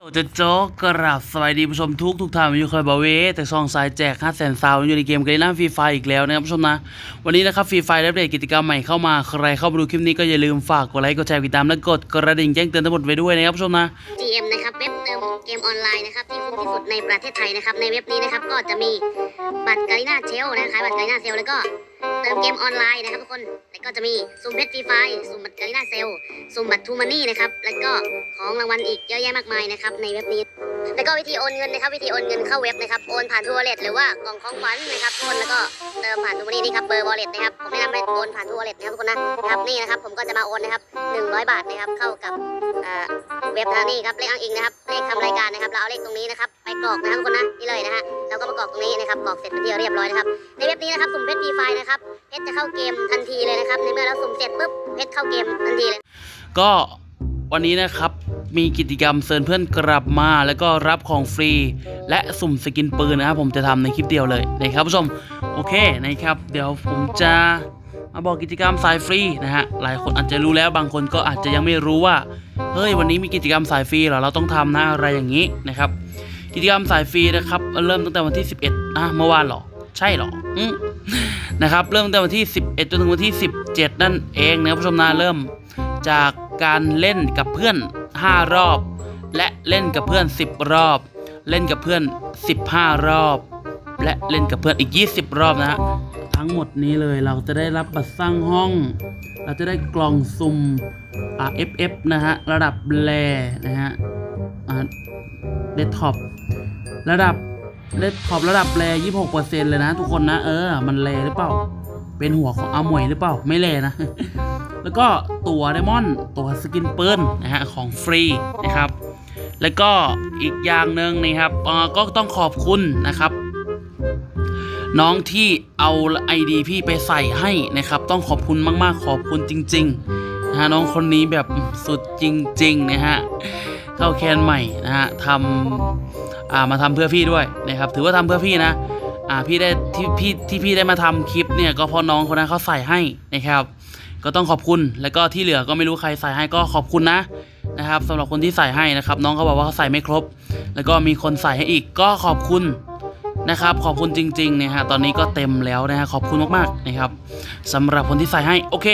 โจโจ๊กกราบสวัสดีผู้ชมทุกทุกท่านอยู่คอยบาเวแต่ซองสายแจก5แสนซาวอยู่ในเกมเกมน้ำฟรีไฟอีกแล้วนะครับผู้ชมนะ วันนี้นะครับฟรีไฟได้อัปเดตกิจกรรมใหม่เข้ามา ใครเข้ามาดูคลิปนี้ก็อย่าลืมฝากกดไลค์กดแชร์กดติดตามและกดกระดิ่งแจ้งเตือนทั้งหมดไว้ด้วยนะครับผู้ชมนะ GM นะครับเว็บเกมออนไลน์นะครับที่คุ้มที่สุดในประเทศไทยนะครับในเว็บนี้นะครับก็จะมีบัตรการินาเชลนะขายบัตรการินาเซลแล้วก็เติมเกมออนไลน์นะครับทุกคนแล้วก็จะมีซุ่มเพชรฟรีไฟซุ่มบัตรการินาเซลซุ่มบัตรทูมานี่นะครับแล้วก็ของรางวัลอีกเยอะแยะมากมายนะครับในเว็บนี้ แล้วก็วิธีโอนเงินนะครับ วิธีโอนเงินเข้าเว็บนะครับ โอนผ่านทัวร์เลทหรือว่ากล่องของขวัญนะครับทุกคนแล้วก็เติมผ่านทูมันนี่นี่ครับเบอร์วอลเล็ตนะครับ ผมแนะนำให้โอนผ่านทัวร์เลทนะครับทุกคนนะครับนี่นะครับ ผมก็จะมาโอนนะครับ 100 บาทนะครับ เข้ากับอ่าเว็บนะนี่ครับเลขอ้างอิงนะครับ เลขทำรายการนะครับ เราเอาเลขตรงนี้นะครับ ไปกรอกนะครับทุกคนนะ นี่เลยนะฮะเราก็มากรอกตรงนี้นะครับกรอกเสร็จเป็นที่เรียบร้อยนะครับ ในเว็บนี้นะครับสุ่มเพชรฟรีไฟนะครับ เพชรจะเข้าเกมทันทีเลยนะครับ ในเมื่อเราสุ่มเสร็จปุ๊บ เพชรเข้าเกมทันทีเลย ก็ วันนี้นะครับมีกิจกรรมเชิญเพื่อนกลับมาแล้วก็รับของฟรี และสุ่มสกินปืนนะครับผมจะทำในคลิปเดียวเลยนะครับผู้ชมโอเคนะครับ เดี๋ยวผมจะมาบอกกิจกรรมสายฟรีนะฮะหลายคนอาจจะรู้แล้วบางคนก็อาจจะยังไม่รู้ว่าเฮ้ยวันนี้มีกิจกรรมสายฟรีเหรอเราต้องทำนะอะไรอย่างนี้นะครับ กิจกรรมสายฟรีนะครับเริ่มตั้งแต่วันที่ 11อะเมื่อวานหรอใช่หรออืมนะครับเริ่มตั้งแต่วันที่ 11จนถึงวันที่ 17 นั่นเองนะผู้ชมนะเริ่มจาก การเล่นกับเพื่อน 5 รอบ และเล่นกับเพื่อน 10 รอบ เล่นกับเพื่อน 15 รอบ และเล่นกับเพื่อนอีก 20 รอบนะฮะทั้งหมดนี้เลยเราจะได้รับบัตรสร้างห้อง เราจะได้กล่องซุ่ม FF นะฮะระดับแรนะฮะเดท็อประดับเดท็อประดับแร26%เลยนะ ทุกคนนะ เออ มันแรหรือเปล่า เป็นหัวของอาหมวยหรือเปล่า ไม่แลนะ แล้วก็ตัวไดมอนด์ตัวสกินปืนนะฮะของฟรีนะครับ แล้วก็อีกอย่างหนึ่งนะครับเออก็ต้องขอบคุณนะครับ น้องที่เอา ID พี่ไปใส่ให้นะครับ ต้องขอบคุณมากๆขอบคุณจริงๆนะฮะน้องคนนี้แบบสุดจริงๆนะฮะเข้าแคนใหม่นะฮะทำอ่ามาทำเพื่อพี่ด้วยนะครับ ถือว่าทำเพื่อพี่นะอ่าพี่ได้ที่พี่ที่พี่ได้มาทำคลิปเนี่ยก็เพราะน้องคนนั้นเขาใส่ให้นะครับ ก็ต้องขอบคุณแล้วก็ที่เหลือก็ไม่รู้ใครใส่ให้ก็ขอบคุณนะนะครับสำหรับคนที่ใส่ให้นะครับ น้องเขาบอกว่าเขาใส่ไม่ครบ แล้วก็มีคนใส่ให้อีกก็ขอบคุณนะครับ ขอบคุณจริงๆนะฮะตอนนี้ก็เต็มแล้วนะฮะขอบคุณมากๆนะครับสำหรับคนที่ใส่ให้โอเค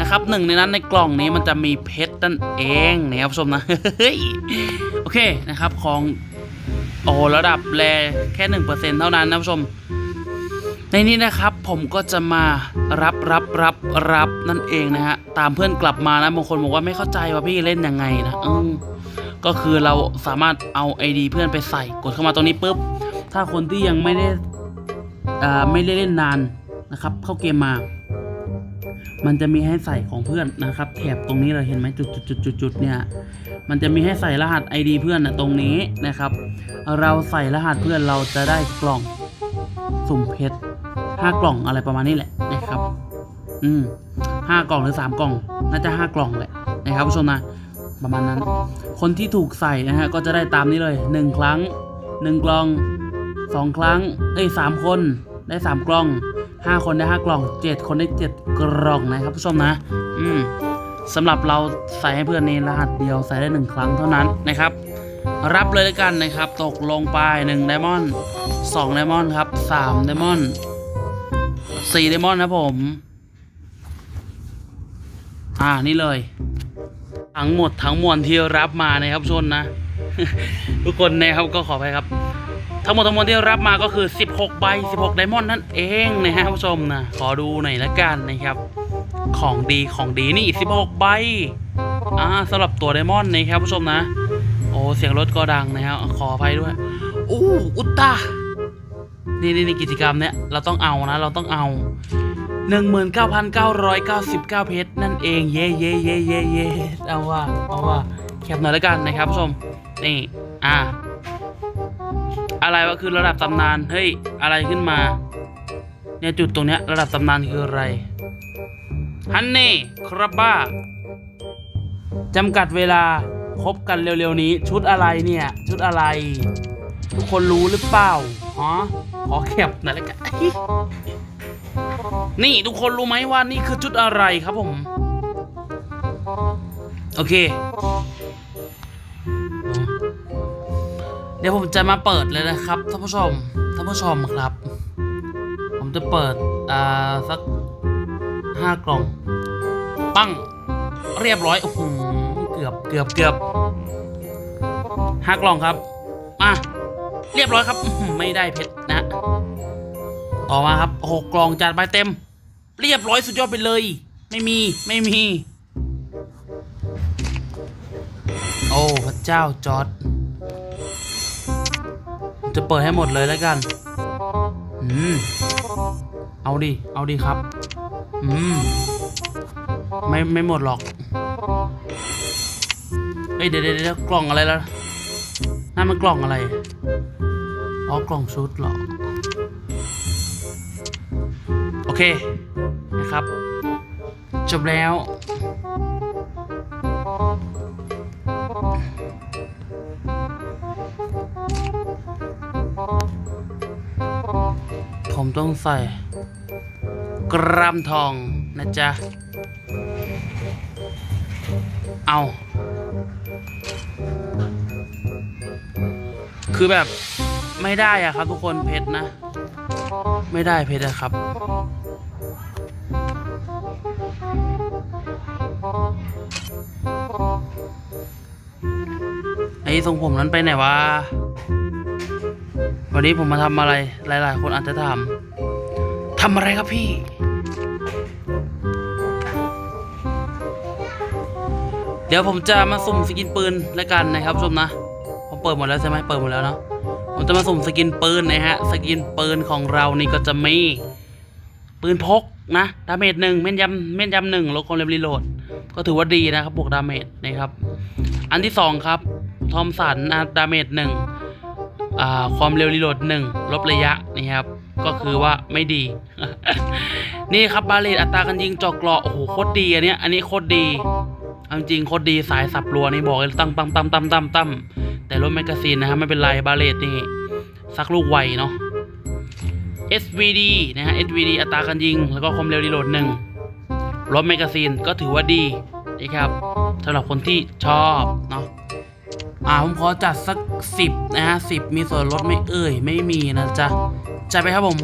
นะครับหนึ่งในนั้นในกล่องนี้มันจะมีเพชรนั่นเองนะครับผู้ชมนะเฮ้ยโอเคนะครับของโอ้ระดับแรแค่หนึ่งเปอร์เซ็นเท่านั้นนะผู้ชม ในนี้นะครับผมก็จะมารับรับรับรับนั่นเองนะฮะตามเพื่อนกลับมานะบางคนบอกว่าไม่เข้าใจว่าพี่เล่นยังไงนะอืมก็คือเราสามารถเอา ID เพื่อนไปใส่ กดเข้ามาตรงนี้ปุ๊บถ้าคนที่ยังไม่ได้อ่าไม่ได้เล่นนานนะครับ เข้าเกมมา มันจะมีให้ใส่ของเพื่อนนะครับ แถบตรงนี้เราเห็นไหมจุดจุดจุดจุดจุดเนี่ยมันจะมีให้ใส่รหัส ID เพื่อนนะตรงนี้นะครับ เราใส่รหัสเพื่อนเราจะได้กล่องสุ่มเพชร ห้ากล่องอะไรประมาณนี้แหละนะครับ อืมห้ากล่องหรือสามกล่อง น่าจะห้ากล่องแหละนะครับผู้ชมนะประมาณนั้น คนที่ถูกใส่นะฮะก็จะได้ตามนี้เลยหนึ่งครั้งหนึ่งกล่องสองครั้ง เอ้ยสามคนได้สามกล่องห้าคนได้ห้ากล่องเจ็ดคนได้เจ็ดกล่องนะครับผู้ชมนะ อืมสำหรับเราใส่ให้เพื่อนในรหัสเดียวใส่ได้หนึ่งครั้งเท่านั้นนะครับ รับเลยแล้วกันนะครับ ตกลงไปหนึ่งไดมอนด์สองไดมอนด์ครับสามไดมอนด์ สี่เดมอนนะผม อ่านี่เลย ทั้งหมดทั้งมวลที่รับมานะครับชนนะ ทุกคนนะครับก็ขอไปครับ ทั้งหมดทั้งมวลที่รับมาก็คือ 16 ใบ 16ไดมอนด์นั่นเองนะฮะผู้ชมนะขอดูหน่อยละกันนะครับ ของดีของดีนี่ 16 ใบอ่าสำหรับตัวไดมอนด์นะครับผู้ชมนะ โอ้เสียงรถก็ดังนะครับขออภัยด้วยอู้อุตตา นี่นี่นี่กิจกรรมเนี้ยเราต้องเอานะ เราต้องเอา 19,999 เพชรนั่นเองเย่เย่เย่เย่เย่เอาว่าเอาว่าแคปหน่อยแล้วกันนะครับผู้ชมนี่อ่าอะไรวะคือระดับตำนานเฮ้ยอะไรขึ้นมาเนี่ยจุดตรงเนี้ยระดับตำนานคืออะไรฮันนี่ครับบ้าจำกัดเวลาพบกันเร็วๆนี้ ชุดอะไรเนี่ย ชุดอะไร ทุกคนรู้หรือเปล่าฮะขอแคปหน่อยละกันนี่ทุกคนรู้ไหมว่านี่คือชุดอะไรครับผม โอเคดี๋ยวผมจะมาเปิดเลยนะครับท่านผู้ชมท่านผู้ชมครับ ผมจะเปิดอ่าสักห้ากล่อง ปั้ง เรียบร้อยโอ้โหเกือบเกือบเกือบห้ากล่องครับ มา เรียบร้อยครับ ไม่ได้เพชรนะ ต่อมาครับหกกล่องจัดไปเต็ม เรียบร้อยสุดยอดไปเลย ไม่มีไม่มี โอ้พระเจ้าจอร์ดจะเปิดให้หมดเลยแล้วกัน อืม เอาดิ เอาดิครับ อืม ไม่ไม่หมดหรอก เฮ้ยเดี๋ยวเดี๋ยวเดี๋ยวกล่องอะไรแล้วนั่นมันกล่องอะไร อ๋อกล่องชุดหรอ โอเค นะครับ จบแล้ว ผมต้องใส่ กรัมทองนะจ๊ะ เอา คือแบบ ไม่ได้อะครับทุกคนเพชรนะ ไม่ได้เพชรอะครับ ไอ้ทรงผมนั้นไปไหนวะ วันนี้ผมมาทำอะไรหลาย ๆ คนอาจจะถามทำอะไรครับพี่เดี๋ยวผมจะมาสุ่มสกินปืนแล้วกันนะครับชมนะ ผมเปิดหมดแล้วใช่ไหมเปิดหมดแล้วเนาะ ผมจะมาสุ่มสกินปืนนะฮะ สกินปืนของเรานี่ก็จะมีปืนพกนะดาเมจหนึ่งแม่นยำแม่นยำหนึ่งลดความเร็วรีโหลด ก็ถือว่าดีนะครับบวกดาเมจนะครับ อันที่สองครับทอมสันนะดาเมจหนึ่งความเร็วรีโหลดหนึ่งลบระยะนะครับ ก็คือว่าไม่ดี นี่ครับบาเลตอัตราการยิงจอกเกราะโอ้โหโคตรดีอันนี้อันนี้โคตรดีจริงโคตรดีสายสับรัวนี่บอกเลยตั้มตั้มตั้มตั้มตั้มตั้ม แต่รถแมกกาซีนนะครับไม่เป็นไรบาเลตนี่ซักลูกไวเนาะ SVD นะฮะ SVD อัตราการยิง แล้วก็ความเร็วรีโหลดหนึ่งรถแมกกาซีนก็ถือว่าดีนะครับสำหรับคนที่ชอบเนาะอ่าผมขอจัดสักสิบนะฮะสิบมีส่วนลดไม่เอ่ย ไม่มีนะจ๊ะจัดไปครับผม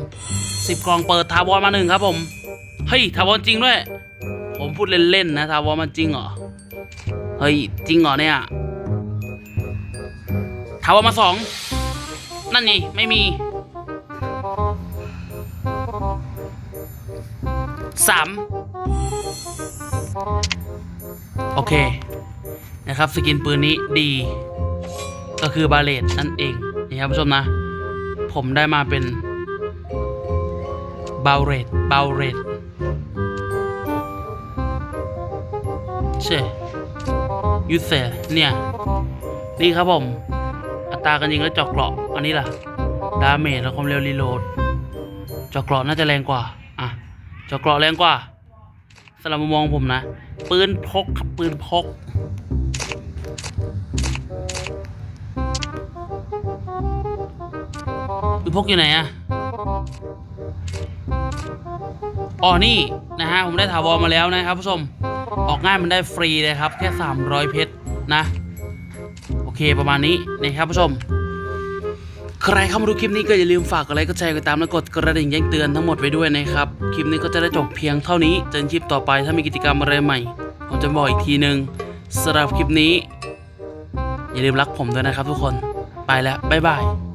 สิบกล่องเปิดทาวอนมาหนึ่งครับผม เฮ้ยทาวอนจริงด้วย ผมพูดเล่นๆนะทาวอนมันจริงเหรอ เฮ้ย จริงเหรอเนี่ย ทาวอนมาสองนั่นนี่ไม่มีสามโอเค นะครับ สกินปืนนี้ดี ก็คือบาเลตนั่นเองนี่ครับผู้ชมนะ ผมได้มาเป็นบาเลตบาเลตเช่ยูเซเนี่ย นี่ครับผม อัตราการยิงและเจาะเกราะ อันนี้ล่ะ ดาเมจและความเร็วรีโหลดเจาะเกราะน่าจะแรงกว่า อะเจาะเกราะแรงกว่าสำหรับมุมมองผมนะ ปืนพกครับปืนพก ปืนพกอยู่ไหนอะอ๋อนี่นะฮะ ผมได้ถาวรมาแล้วนะครับผู้ชม ออกง่ายมันได้ฟรีเลยครับ แค่ 300 เพชรนะ เคประมาณนี้นะครับผู้ชม ใครเข้ามาดูคลิปนี้ก็อย่าลืมฝากกดไลค์กดแชร์กดตามและกดกระดิ่งแจ้งเตือนทั้งหมดไว้ด้วยนะครับ คลิปนี้ก็จะได้จบเพียงเท่านี้เจอกันคลิปต่อไปถ้ามีกิจกรรมอะไรใหม่ ผมจะบอกอีกทีหนึ่งสำหรับคลิปนี้ อย่าลืมรักผมด้วยนะครับทุกคนไปแล้วบ๊ายบาย